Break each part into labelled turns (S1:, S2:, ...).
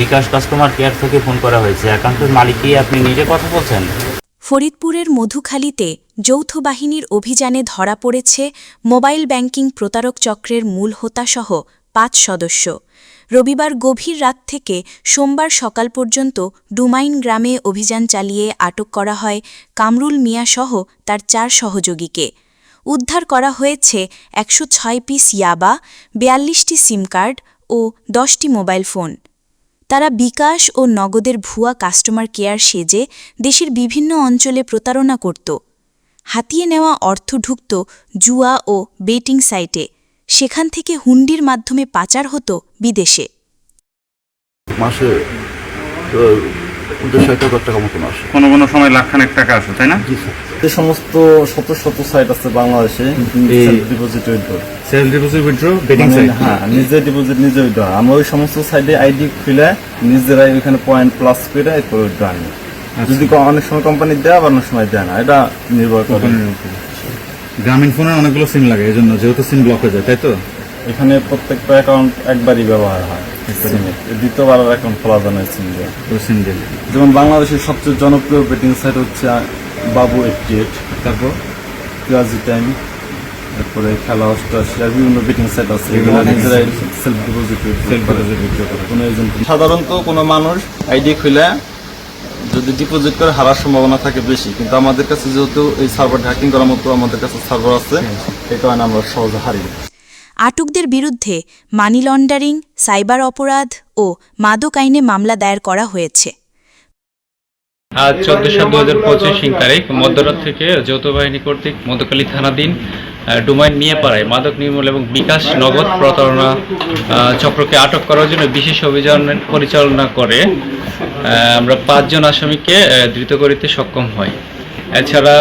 S1: বিকাশ customer care থেকে phone করা হয়েছে। অ্যাকাউন্টের মালিকই আপনি নিজে কথা বলছেন?
S2: ফরিদপুরের মধুখালীতে যৌথ বাহিনীর অভিযানে ধরা পড়েছে মোবাইল ব্যাংকিং প্রতারক চক্রের মূল হোতাসহ পাঁচ সদস্য। রবিবার গভীর রাত থেকে সোমবার সকাল পর্যন্ত ডুমাইন গ্রামে অভিযান চালিয়ে আটক করা হয় কামরুল মিয়াসহ তার চার সহযোগীকে। উদ্ধার করা হয়েছে একশো ছয় পিস ইয়াবা, বিয়াল্লিশটি সিম কার্ড ও দশটি মোবাইল ফোন। তারা বিকাশ ও নগদের ভুয়া কাস্টমার কেয়ার সেজে দেশের বিভিন্ন অঞ্চলে প্রতারণা করত। হাতিয়ে নেওয়া অর্থ ঢুকত জুয়া ও বেটিং সাইটে সেখান থেকে হুন্ডির মাধ্যমে পাচার হতো বিদেশে।
S3: মাসে টাকা মতন আসে।
S4: কোনো কোনো সময় লাখখানেক টাকা আসে তাই না?
S3: জি স্যার।
S5: যে সমস্ত শত শত সাইট আছে বাংলাদেশে deposit withdraw
S4: deposit withdraw betting site
S5: হ্যাঁ নিজে ডিপোজিট নিজে উইথড্র আমরা ওই সমস্ত সাইডে আইডি খুলে নিজেরাই ওইখানে পয়েন্ট প্লাস করে এরপর উইথড্র আনি। যদি অনেক সময় কোম্পানি দেয় আবার অনেক সময় দেয় না। এটা নির্ভর করে।
S4: গ্রামীণ ফোনের অনেকগুলো সিম লাগে এই জন্য যেহেতু সিম ব্লক হয়ে যায় তাই তো?
S5: এখানে প্রত্যেকটা অ্যাকাউন্ট একবারই ব্যবহার হয়। দ্বিতীয়বার অ্যাকাউন্ট খোলা যায় না সিম দিয়ে। যেমন বাংলাদেশের সবচেয়ে জনপ্রিয় বেটিং সাইট হচ্ছে বাবু এইট
S4: তারপর?
S5: পিয়াজি টাইম তারপরে খেলা অষ্টাশি আর বিভিন্ন বেটিং সাইট আছে। এগুলো নিজেরাই সেলফ ডিপোজিট কোনো এজেন্ট সাধারণত কোনো মানুষ আইডি খুলে যদি ডিপোজিট করে হারার সম্ভাবনা থাকে বেশি। কিন্তু আমাদের কাছে যেহেতু এই সার্ভার হ্যাকিং করার মতো আমাদের কাছে সার্ভার আছে এই কারণে আমরা সহজে হারি
S2: আটকদের বিরুদ্ধে মানি লন্ডারিং সাইবার অপরাধ ও মাদক আইনে মামলা দায়ের করা হয়েছে।
S6: আজ চোদ্দ সাত দু হাজার পঁচিশ তারিখ মধ্যরাত থেকে যৌথ বাহিনী কর্তৃক মধ্যকালী থানাধীন ডুমাইন নিয়ে পাড়ায় মাদক নির্মূল এবং বিকাশ নগদ প্রতারণা চক্রকে আটক করার জন্য বিশেষ অভিযান পরিচালনা করে আমরা পাঁচজন আসামিকে ধৃত করিতে সক্ষম হই। এছাড়া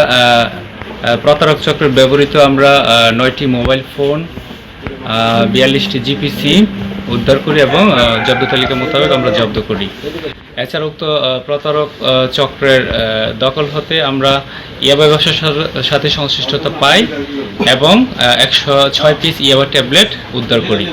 S6: প্রতারক চক্রের ব্যবহৃত আমরা নয়টি মোবাইল ফোন বিয়াল্লিশটি জিপিসি উদ্ধার করি এবং জব্দ তালিকা মোতাবেক আমরা জব্দ করি। এছাড়া উক্ত প্রতারক চক্রের দখল হতে আমরা ইয়াবা ব্যবসার সাথে- সংশ্লিষ্টতা পাই এবং একশো ছয় পিস ইয়াবা ট্যাবলেট উদ্ধার করি।